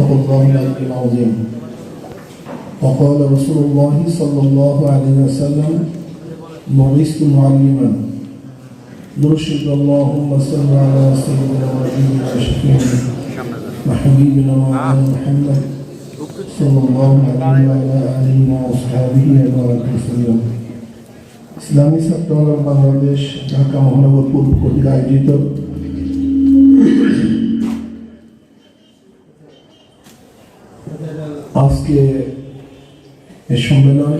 صدق الله العلي العظيم وقال رسول الله صلى الله عليه وسلم بعثت معلما نرشد اللهم صل على سيدنا ونبينا وشفيعنا وحبيبنا مولانا محمد صلى الله عليه وعلى آله وأصحابه وبارك وسلم ইসলামী ছাত্র বাংলাদেশ ঢাকা মহানগর পূর্ব কর্তৃক আয়োজিত আজকে এই সম্মেলন,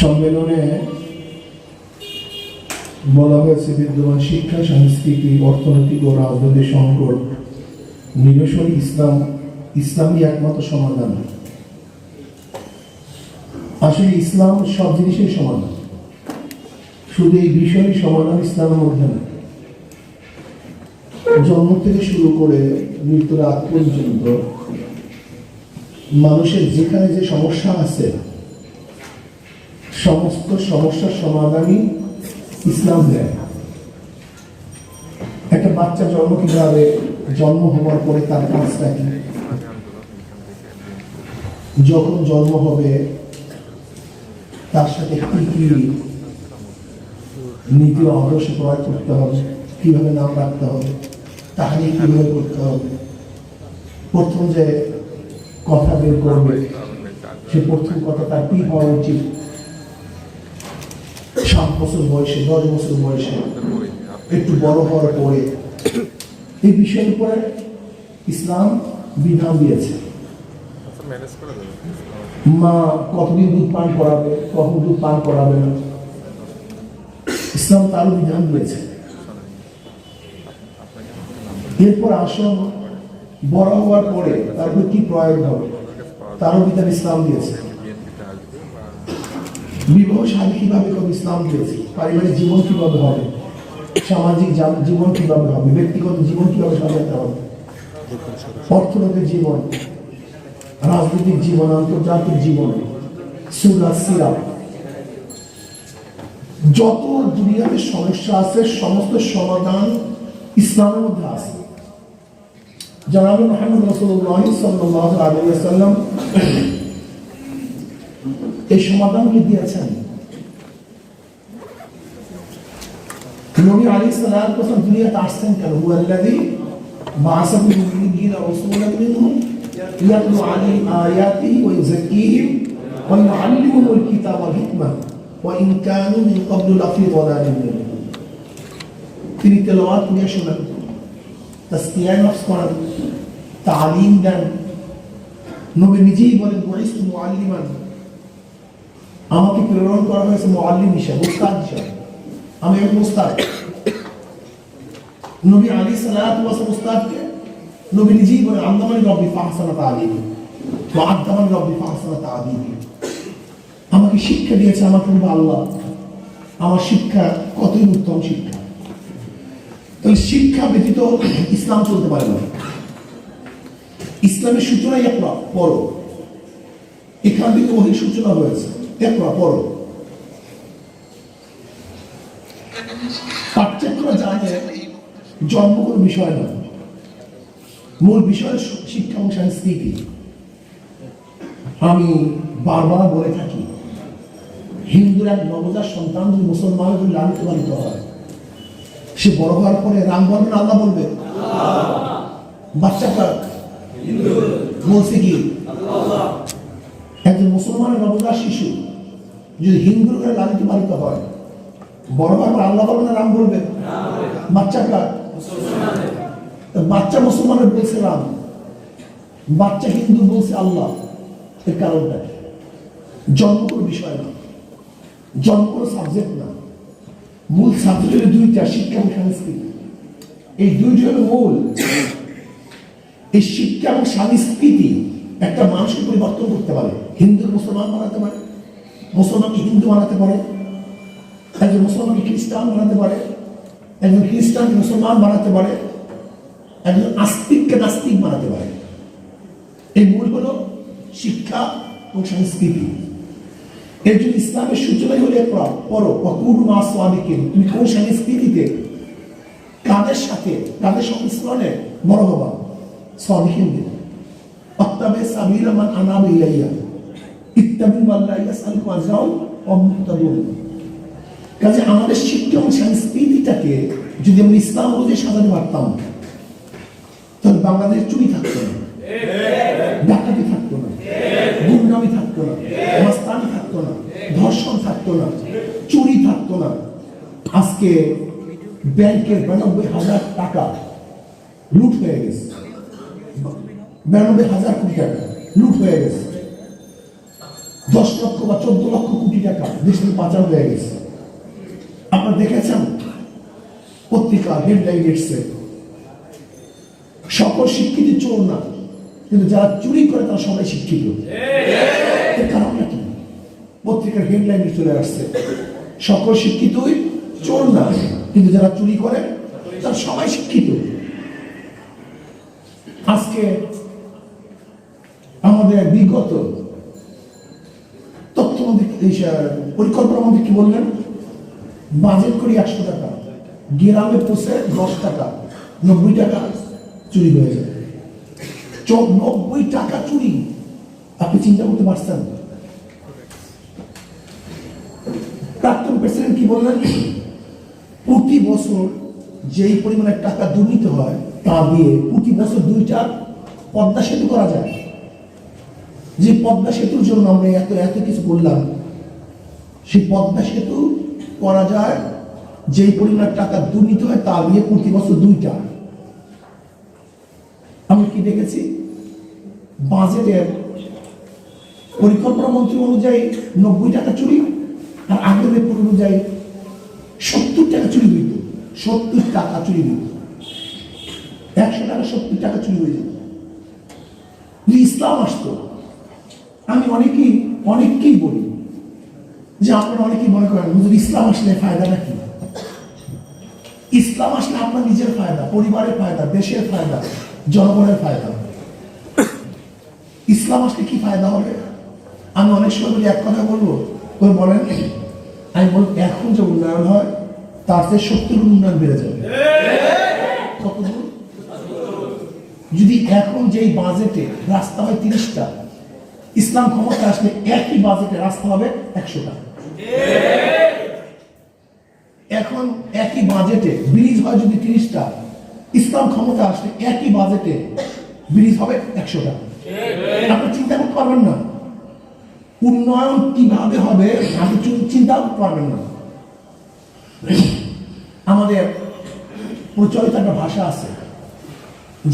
সম্মেলনে বলা হয়েছে বিদ্যমান শিক্ষা সংস্কৃতি অর্থনৈতিক ও রাজনৈতিক সংকট, নিরসন ইসলাম, ইসলামই একমাত্র সমাধান। আসলে ইসলাম সব জিনিসের সমাধান। শুধু এই বিষয়ের সমাধান, ইসলামের মধ্যে না। জন্ম থেকে শুরু করে মৃত্যুর আগ পর্যন্ত মানুষের যেখানে যে সমস্যা আছে, সমস্ত সমস্যার সমাধানই ইসলাম দেয়। একটা বাচ্চা জন্ম কীভাবে, জন্ম হওয়ার পরে তার কাজটা কি? যখন জন্ম হবে, তার সাথে কি কি নীতি প্রয়োগ করতে হবে, কীভাবে নাম রাখতে হবে তাহলে কীভাবে করতে হবে? প্রথম যে কথা বের করবে সে প্রথম কথা তার কি হওয়া উচিত? সাত বছর বয়সে দশ বছর বয়সে একটু বড় হওয়ার পরে। এই বিষয়ের উপরে ইসলাম বিধান দিয়েছে। দেবে। মা কতদিন দুধ পান করাবে কখন দুধ পান করাবে না? ইসলাম তারও বিধান দিয়েছে। এরপর আসন বড় হওয়ার পরে তারপর কি প্রয়োগ হবে? তারও ইসলাম দিয়েছে। বিবাহ শাদী কীভাবে ইসলাম দিয়েছে? পারিবারিক জীবন কীভাবে হবে? সামাজিক জীবন কীভাবে হবে? ব্যক্তিগত জীবন কীভাবে সাজাতে হবে? অর্থনৈতিক জীবন, রাজনৈতিক জীবন, আন্তর্জাতিক জীবন যত দুনিয়াতে সমস্যা আছে, সমস্ত সমাধান ইসলামের মধ্যে আছে। জানাব মোহাম্মদ রসুল্লাহ সাল্লাহ আলাইহি সাল্লাম এই সমাধান কি দিয়েছেন? নবী আলী সাল্লাম প্রথম দুনিয়াতে আসছেন কেন? হুয়াল্লাযী বাআসা ফিল উম্মিয়্যিনা রাসূলান মিনহুম ইয়াতলু আলাইহিম আয়াতিহি ওয়া ইউযাক্কিহিম ওয়া ইউআল্লিমুহুমুল কিতাবা ওয়াল হিকমা ওয়া তিনি তেলাওয়াত নিয়ে তাসকিয়া নফস করান তালিম দেন নবী নিজেই বলেন বুইস্তু মুআল্লিমান। আমাকে প্রেরণ করা হয়েছে মোয়াল্লিম হিসাবে, উস্তাদ হিসাবে। আমি একজন উস্তাদ। নবী আলী সালাম উস্তাদকে নবী নিজেই বলে আন্দামানি রব্বি ফাহসানা তালিমি তো আন্দামানি রব্বি ফাহসানা তালিমি আমাকে শিক্ষা দিয়েছে আমার প্রভু আল্লাহ। আমার শিক্ষা কতই উত্তম শিক্ষা? শিক্ষা ব্যতীত ইসলাম চলতে পারে না। ইসলামের সূচনাই একটা পড়ো এখান থেকে ওহির সূচনা হয়েছে একরা পড়ো পাঠ্যক্রম জানে, জন্ম কোনো বিষয় না। মূল বিষয় শিক্ষা এবং সংস্কৃতি। আমি বারবার বলে থাকি, হিন্দুর এক নবজাত সন্তান যদি মুসলমান যদি লালিত পালিত হয় সে বড় হওয়ার পরে রাম বলবে না আল্লাহ বলবে বাচ্চাটা বলছে কি? একজন মুসলমানের নবজাত শিশু যদি হিন্দু করে লালিত পালিত হয়, বড় হওয়ার পর আল্লাহ বলবে না রাম বলবে বাচ্চাটা? বাচ্চা মুসলমানের বলছে রাম, বাচ্চা হিন্দু বলছে আল্লাহ, এর কারণটা? জন্ম কোনো বিষয় না, জন্ম কোনো সাবজেক্ট না। মূল হলো দুইটা শিক্ষা এবং এই হলো মূল। এই শিক্ষা এবং সংস্কৃতি একটা মানুষকে পরিবর্তন করতে পারে। হিন্দু মুসলমান বানাতে পারে। মুসলমানকে হিন্দু বানাতে পারে? একজন মুসলমানকে খ্রিস্টান বানাতে পারে? একজন খ্রিস্টান মুসলমান বানাতে পারে? একজন আস্তিককে নাস্তিক বানাতে পারে? এই মূল হলো শিক্ষা এবং সংস্কৃতি। এর জন্য ইসলামের সূচনাই হলে পড়ো অকুর মা সাদিকিন। তুমি কোন সংস্কৃতিতে কাদের সাথে, কাদের সংমিশ্রণে বড় হবা সলিহিনদের অত্তাবে সাবিলা মান আনাবে ইলাইয়া। ইত্তাবি আল্লাহ ইয়াসআলুকুম আজরাও ওয়া মুক্তাদুন কাজে আমাদের শিক্ষা এবং সংস্কৃতিটাকে যদি আমরা ইসলাম অনুযায়ী সাজাতে পারতাম, তাহলে বাংলাদেশ চুরি থাকতো না ডাকাতি থাকতো না গুন্ডামি থাকতো না মাস্তানি থাকতো না ধর্ষণ থাকতো না, চুরি থাকতো না। আজকে ব্যাংকের বিরানব্বই হাজার টাকা লুট হয়ে গেছে। বিরানব্বই হাজার কোটি টাকা লুট হয়ে গেছে। দশ লক্ষ বা চোদ্দ লক্ষ কোটি টাকা দেশ থেকে পাচার হয়ে গেছে। আপনারা দেখেছেন? পত্রিকা হেডলাইন এসছে। সকল শিক্ষিত চোর না, কিন্তু যারা চুরি করে তারা সবাই শিক্ষিত। এর কারণটা কি পত্রিকার হেডলাইনে চলে আসছে। সকল শিক্ষিতই চোর না কিন্তু যারা চুরি করে, তারা সবাই শিক্ষিত। আজকে আমাদের বিগত তথ্যমন্ত্রী পরিকল্পনা মন্ত্রী কি বললেন? বাজেট করি একশো টাকা, গ্রামে পৌঁছে দশ টাকা, নব্বই টাকা চুরি হয়ে যায়। নব্বই টাকা চুরি। আপনি চিন্তা করতে পারছেন? প্রাক্তন প্রেসিডেন্ট কি বললেন? প্রতি বছর যেই পরিমাণে টাকা দুর্নীতি হয়, তা দিয়ে প্রতি বছর দুইটা পদ্মা সেতু করা যায়। যে পদ্মা সেতুর জন্য আমরা এত এত কিছু করলাম, সেই পদ্মা সেতু করা যায়, যেই পরিমাণ টাকা দুর্নীতি হয়, তা দিয়ে প্রতি বছর দুইটা আমি কি দেখেছি? বাজেটের পরিকল্পনা মন্ত্রী অনুযায়ী নব্বই টাকা চুরি। আর আগের রিপোর্ট অনুযায়ী সত্তর টাকা চুরি হইত। সত্তর টাকা চুরি হইত। একশো টাকা, সত্তর টাকা চুরি হয়ে যেত। ইসলাম আসতো, আমি অনেকেই, অনেককেই বলি যে আপনারা অনেকেই মনে করেন, হুজুর, ইসলাম আসলে ফায়দাটা কি? ইসলাম আসলে আপনার নিজের ফায়দা, পরিবারের ফায়দা, দেশের ফায়দা, জনগণের ফায়দা। ইসলাম আসলে কি ফায়দা হবে? আমি অনেক সময় বলি, এক কথা বলব ওই বলেন আমি বল এখন যে উন্নয়ন হয়, তার চেয়ে সত্তর উন্নয়ন বেড়ে যাবে। যদি এখন যেই বাজেটে রাস্তা হয় তিরিশটা, ইসলাম ক্ষমতা আসলে একই বাজেটে রাস্তা হবে একশোটা। এখন একই বাজেটে ব্রিজ হয় যদি তিরিশটা, ইসলাম ক্ষমতা আসলে একই বাজেটে ব্রিজ হবে একশোটা। আপনি চিন্তা করতে পারবেন না। উন্নয়ন কীভাবে হবে আপনি চিন্তা পারবেন না। আমাদের প্রচলিত একটা ভাষা আছে,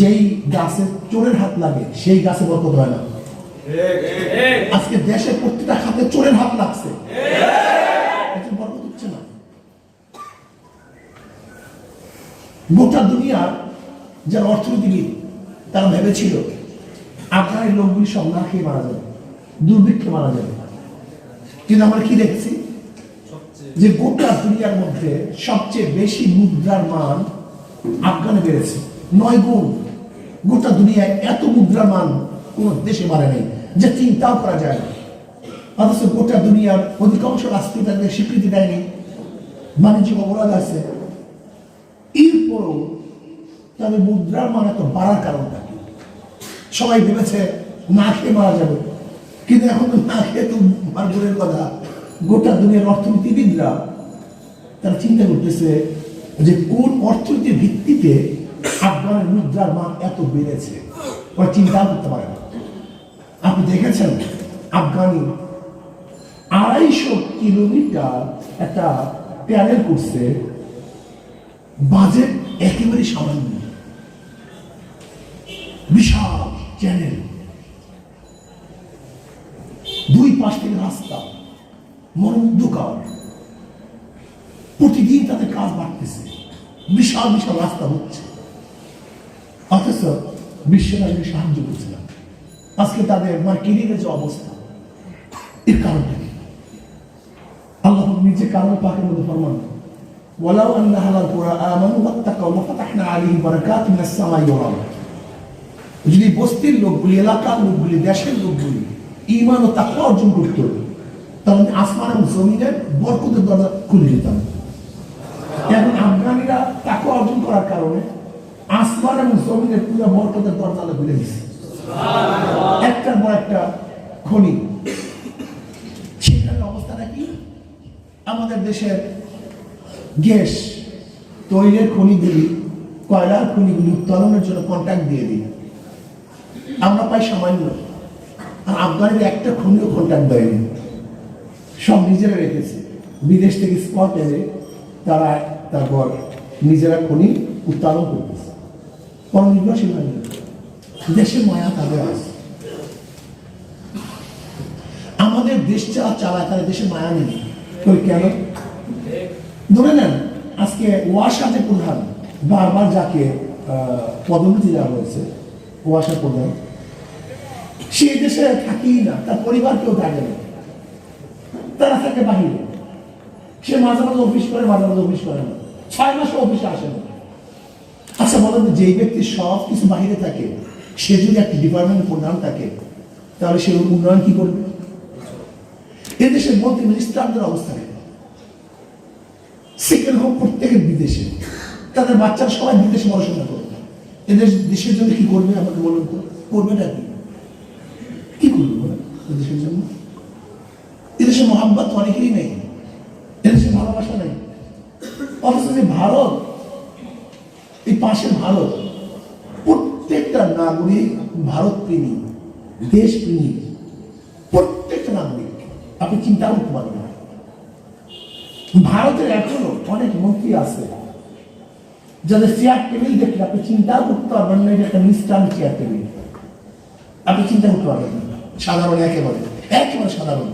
যেই গাছে চোরের হাত লাগে, সেই গাছে বরকত হয় না। আজকে দেশের প্রত্যেকটা হাতে চোরের হাত লাগছে। বরকত হচ্ছে না। গোটা দুনিয়ার যারা অর্থনীতিবিদ, তারা ভেবেছিল আফগানের লোকগুলি সব না খেয়ে মারা যাবে। দুর্ভিক্ষে মারা যাবে। কিন্তু আমরা কি দেখছি? যে গোটা দুনিয়ার মধ্যে সবচেয়ে বেশি মুদ্রার মান আফগানে বেড়েছে। নয় গুণ। গোটা দুনিয়ায় এত মুদ্রার মান কোন দেশে বাড়ে নেই, যে চিন্তাও করা যায় না। অথচ গোটা দুনিয়ার অধিকাংশ রাষ্ট্র তাদের স্বীকৃতি দেয়নি। বাণিজ্যিক অপরাধ আছে। এরপরও তাদের মুদ্রার মান এত বাড়ার কারণটা সবাই ভেবেছে না খেয়ে মারা যাবে। কিন্তু এখন তো না খেয়ে তো মারগুরের কথা। গোটা দুনিয়ার অর্থনীতিবিদরা তারা চিন্তা করতেছে যে কোন অর্থনীতির ভিত্তিতে আফগানের মুদ্রার মান এত বেড়েছে। ওরা চিন্তা করতে পারে না। আপনি দেখেছেন আফগানি আড়াইশো কিলোমিটার একটা প্যানেল করছে, বাজেট একেবারে সামান্য। বিশাল চ্যানেল। দুই পাশ থেকে রাস্তা মনোমুগ্ধকর প্রতিদিন তাদের কাজ বাড়তেছে বিশাল বিশাল রাস্তা হচ্ছে অথচ বিশ্ব তাদেরকে সাহায্য করছে না আজকে তাদের মার্কেটিংয়ের যে অবস্থা এর কারণটা কি আল্লাহ নিজে কারণ পাকের মধ্যে ফরমান ولو أن أهل القرى آمنوا واتقوا لفتحنا عليهم بركات من السماء والأرض যদি বস্তির লোকগুলি এলাকার লোকগুলি দেশের লোকগুলি ইমান ও তাকওয়া অর্জন করত তাহলে আমি আসমান এবং জমিনের বরকতের দরজা খুলে দিতাম এখন আফগানিরা তাকে অর্জন করার কারণে আসমান এবং জমিনের পুরো বরকতের দরজালে খুলে দিচ্ছে একটার পর একটা খনি। সেখানে অবস্থাটা কি? আমাদের দেশের গ্যাস তৈলের খনিগুলি, কয়লার খনিগুলি উত্তোলনের জন্য কন্ট্যাক্ট দিয়ে দিই। আমরা পাই সামান্য। আর আফগানিদের একটা খনিও কন্ট্যাক্ট দেয়নি সব নিজেরা রেখেছে। বিদেশ থেকে স্পট এনে তারা তারপর নিজেরা খনি উত্তোলন করতেছে। কোনো নির্ভরশীল হয়নি দেশে মায়া তাদের আছে। আমাদের দেশ যা চালায় তারা দেশে মায়া নেই। কই কেন? ধরে নেন, আজকে ওয়াসা যে প্রধান বারবার যাকে পদোন্নতি দেওয়া হয়েছে ওয়াশা প্রধান সে দেশে থাকেই না, তার পরিবার কেউ থাকে না। তারা থাকে বাহিরে। সে মাঝে মাঝে অফিস করে, মাঝে মাঝে অফিস করে না। ছয় মাসে অফিসে আসে না। আচ্ছা বলেন যেই ব্যক্তি সব কিছু বাহিরে থাকে, সে যদি একটা ডিপার্টমেন্ট প্রধান থাকে, তাহলে সে উন্নয়ন কি করবে? এদেশের মন্ত্রী মিনিস্টারদের অবস্থা নেই সেকেন্ড হোক প্রত্যেকের বিদেশে। তাদের বাচ্চারা সবাই বিদেশে পড়াশোনা করবে এদের দেশের জন্য কি করবে আমাকে বলুন তো? করবেটা কি কি করবে বলেন এদেশের জন্য? এদেশে মহাব্বত অনেকেরই নেই। এদেশে ভালোবাসা নেই। অথচ যে ভারত, এই পাশের ভারত, প্রত্যেকটা নাগরিক ভারত প্রেমী দেশ প্রেমী প্রত্যেকটা নাগরিক। আপনি চিন্তা করতে পারবেন। ভারতের এখনও অনেক মন্ত্রী আছে, যাদের চেয়ার টেবিল দেখলে আপনি চিন্তা করতে পারবেন না, এটা একটা মিষ্টান চেয়ার টেবিল আপনি চিন্তা করতে পারবেন সাধারণ একেবারে একেবারে সাধারণ।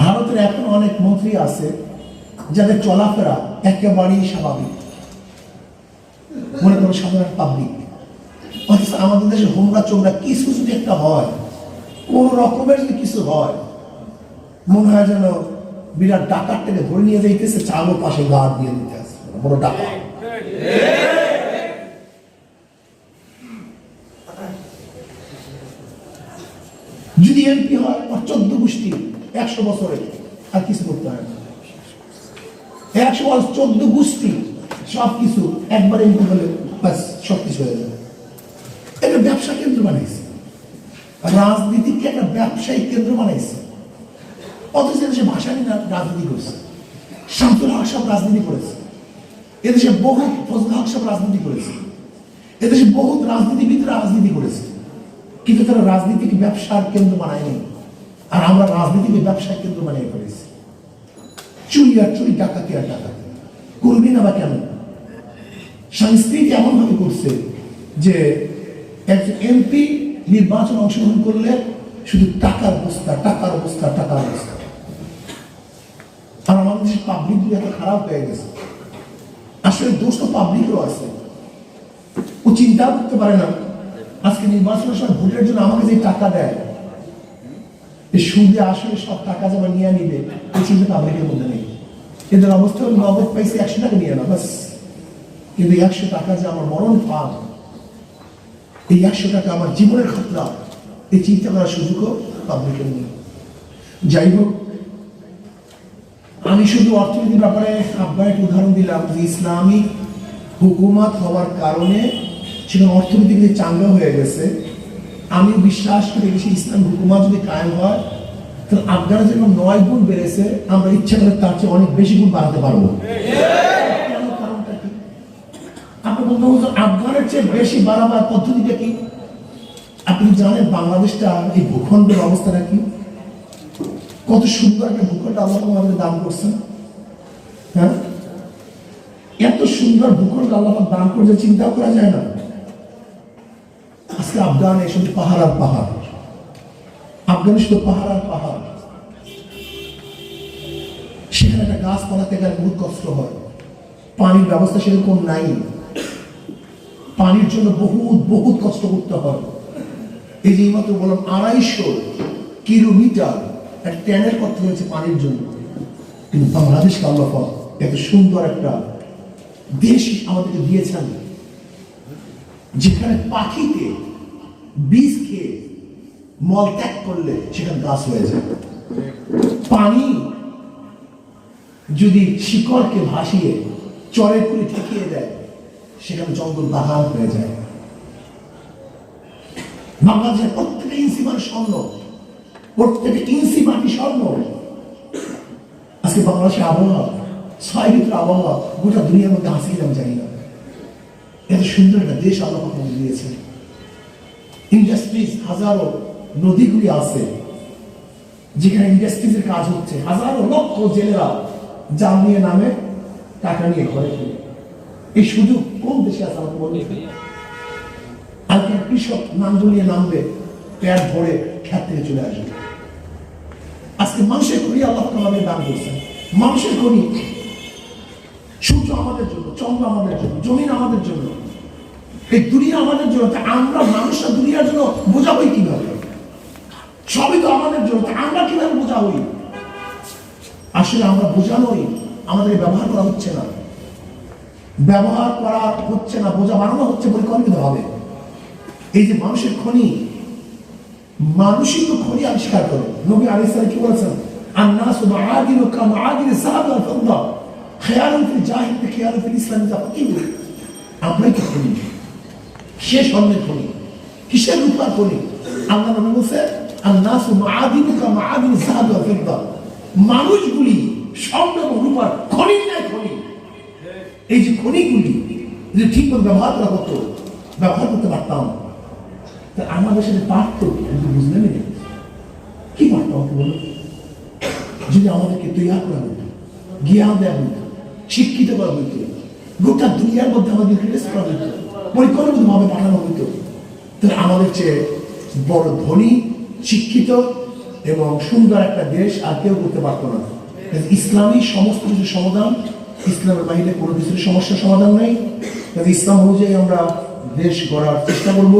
ভারতের এখন অনেক মন্ত্রী আছে যাদের চলাফেরা একেবারেই স্বাভাবিক। মনে করো সাধারণ পাবলিক অথচ আমাদের দেশে হোমরা চোমরা কিছু যদি একটা হয়, কোন রকমের যদি কিছু হয়, মনে হয় যেন বিরাট ডাকাতটাকে ধরে নিয়ে যাইতেছে চালো পাশে গা দিয়ে দিতে আসছে। বড় ডাকাত। যদি এমপি হয় আর চোদ্দ গোষ্ঠী, একশো বছরে, আর কিছু করতে হয় না। একশো চোদ্দ গোষ্ঠী সব কিছু একবার এমপি হলে ব্যাস সব কিছু হয়ে যাবে। এটা ব্যবসা কেন্দ্র বানাইছে। রাজনীতিকে একটা ব্যবসায়িক কেন্দ্র বানাইছে। অথচ এদেশে ভাষা নিয়ে রাজনীতি করছে। শামসুল হক সব রাজনীতি করেছে। এদেশে বহু ফজল হক সব রাজনীতি করেছে। এদেশে বহুত রাজনীতিবিদ রাজনীতি করেছে। কিন্তু তারা রাজনীতিকে ব্যবসার কেন্দ্র বানায়নি। আর আমরা রাজনীতিকে ব্যবসার কেন্দ্র বানিয়ে ফেলেছি। চুরি আর চুরি, ডাকাতি আর ডাকাতি। করবি না বা কেন? সংস্কৃতি এমন ভাবে করছে যে একজন এমপি নির্বাচন অংশগ্রহণ করলে শুধু টাকার অবস্থা টাকার অবস্থা টাকার অবস্থা। আর আমাদের দেশের পাবলিক এত খারাপ হয়ে গেছে। আসলে দোষ তো পাবলিকও আছে। ও চিন্তা করতে পারে না। আজকে নির্বাচনের সময় ভোটের জন্য আমাকে যে টাকা দেয় এই সুদে আসলে সব টাকা নিয়ে নিবে এই চিন্তা মধ্যে নেই। এদের অবস্থা হলো নগদ পাইছে, একশো টাকা নিয়ে না বাস কিন্তু একশো টাকা যে আমার মরণ পান এই একশো টাকা আমার জীবনের খতরা এই চিন্তা করার সুযোগও পাবলিকের নেই। যাই হোক, আমি শুধু অর্থনীতির ব্যাপারে আপনার একটা উদাহরণ দিলাম যে ইসলামিক হুকুমত হওয়ার কারণে সেখানে অর্থনীতি যদি চাঙ্গা হয়ে গেছে, আমি বিশ্বাস করি বেশি ইসলাম হুকুমত যদি কায়েম হয় তাহলে আফগানে যেরকম নয় গুণ বেড়েছে, আমরা ইচ্ছা করে তার চেয়ে অনেক বেশি গুণ বাড়াতে পারব। আপনি বলতে বলতে আফগানের চেয়ে বেশি বাড়াবার পদ্ধতিটা কি? আপনি জানেন বাংলাদেশটা এই ভূখণ্ডের অবস্থাটা কি? কত সুন্দর একটা ভূখণ্ড আল্লাহ আমাদের দান করছেন। হ্যাঁ? এত সুন্দর ভূখণ্ড আল্লাহ দান করছে চিন্তা করা যায় না। আজকে আফগানে শুধু পাহাড় আর পাহাড়। আফগানে পাহাড় আর পাহাড়। সেখানে একটা গাছপালা থেকে বহুত কষ্ট হয়। পানির ব্যবস্থা সেরকম নাই। পানির জন্য বহুত বহুত কষ্ট করতে হয়। এই যে এইমাত্র বললাম, আড়াইশো কিলোমিটার একটা ট্যানের করতে হয়েছে পানির জন্য। কিন্তু বাংলাদেশকে আল্লাহ এত সুন্দর একটা দেশ আমাদেরকে দিয়েছেন, যেখানে পাখিতে বীজ খেয়ে মল ত্যাগ করলে সেখানে গাছ হয়ে যায়। পানি যদি শিকড়কে ভাসিয়ে চরে করে ঠেকিয়ে দেয়, সেখানে জঙ্গল বাগান হয়ে যায়। বাংলাদেশের প্রত্যেকটা ইঞ্চি মানে স্বর্ণ, প্রত্যেকটা ইঞ্চি মাটি স্বর্ণ। আজকে বাংলাদেশের আবহাওয়া, ছয় ভিতরে আবহাওয়া গোটা দুনিয়ার মধ্যে আসি আমি জানি না। এত সুন্দর একটা দেশ আল্লাহ দিয়েছে ইন্ডাস্ট্রিজ হাজারো নদীগুলি আছে, যেখানে ইন্ডাস্ট্রিজের কাজ হচ্ছে। হাজারো লক্ষ জেলেরা জাল নিয়ে নামে, টাকা নিয়ে ঘরে ফিরে। এই সুযোগ কোন দেশে আছে আমাকে কালকে এক কৃষক নাম নিয়ে নামবে, পেট ভরে খ্যাত থেকে চলে আসবে। আজকে মানুষের খনি আল্লাহ আমাদের দান করছেন। মানুষের খনি সূর্য আমাদের জন্য, চন্দ্র আমাদের জন্য, জমিন আমাদের জন্য। এই দুনিয়া আমাদের জন্য আমরা মানুষরা দুনিয়ার জন্য বোঝা হই কিভাবে সবই তো আমাদের জন্য তা আমরা কিভাবে বোঝা হই আসলে আমরা বোঝা নই আমাদের ব্যবহার করা হচ্ছে না ব্যবহার করা হচ্ছে না বোঝা বানানো হচ্ছে পরিকল্পিত হবে এই যে মানুষের খনি মানুষই তো খনি আবিষ্কার করে নবী আলাইসালাম কি বলেছেন الناس معادن كمعادن الذهب والفضة خيار في الجاهل خيار في الإسلام إذا فقهوا আমরাই তো খনি সে স্বর্ণের খনি কিসের রূপার পরে আল্লাহ নবী বলছে, আন্নাসু মাআদিনুকা মানুষগুলি এই যে খনিগুলি, যদি ব্যবহার করা ব্যবহার করতে পারতাম। আমাদের সাথে পারতো বুঝলেন কি পারতো আমাকে বলো? আমাদেরকে তৈরি করা হইত জ্ঞান দেওয়া হতো, শিক্ষিত করা হইত গোটা দুনিয়ার মধ্যে আমাদের রিলেস করা পাঠানো তাহলে আমাদের চেয়ে বড় ধনী, শিক্ষিত এবং সুন্দর একটা দেশ আর কেউ করতে পারতো না। ইসলামী সমস্ত কিছু সমাধান, ইসলামের বাইরে কোনো কিছুর সমস্যার সমাধান নেই। কাজে ইসলাম অনুযায়ী আমরা দেশ গড়ার চেষ্টা করব।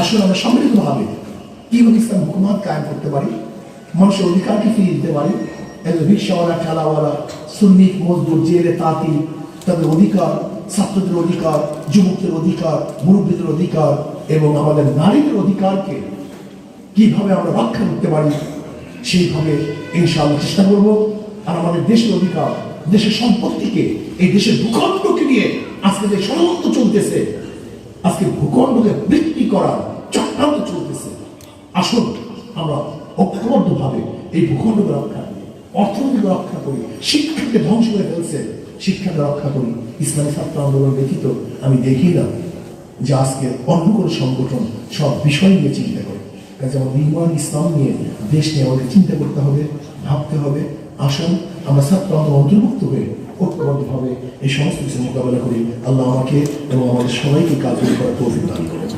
আসলে আমরা সম্মিলিতভাবে কীভাবে ইসলাম হুকুমাত কায়েম করতে পারি, মানুষের অধিকারকে ফিরিয়ে দিতে পারি একজন রিক্সাওয়ালা ঠেলাওয়ালা শ্রমিক মজদুর, জেলে, তাঁতি, তাদের অধিকার ছাত্রদের অধিকার, যুবকদের অধিকার, মুরব্বীদের অধিকার এবং আমাদের নারীদের অধিকারকে কীভাবে আমরা রক্ষা করতে পারি, সেইভাবে ইনশাআল্লাহ চেষ্টা করব। আর আমাদের দেশের অধিকার, দেশের সম্পত্তিকে, এই দেশের ভূখণ্ডকে নিয়ে আজকে যে ষড়যন্ত্র চলতেছে, আজকে ভূখণ্ডকে বৃদ্ধি করার চক্রান্ত চলতেছে। আসুন আমরা ঐক্যবদ্ধভাবে এই ভূখণ্ডকে রক্ষা করি, অর্থনীতিকে রক্ষা করি, শিক্ষাকে ধ্বংস করে ফেলছে। শিক্ষাকে রক্ষা করি ইসলামী ছাত্র আন্দোলন ব্যতীত আমি দেখি না যে আজকে অন্য কোনো সংগঠন সব বিষয় নিয়ে চিন্তা করে। কাজে আমাদের ইমান ইসলাম নিয়ে দেশ নিয়ে আমাদের চিন্তা করতে হবে, ভাবতে হবে। আসুন, আমরা ছাত্র আন্দোলন অন্তর্ভুক্ত হয়ে ঐক্যবদ্ধভাবে এই সমস্ত কিছু মোকাবেলা করি। আল্লাহ আমাকে এবং আমাদের সবাইকে কাজ করার তৌফিক দান করেন।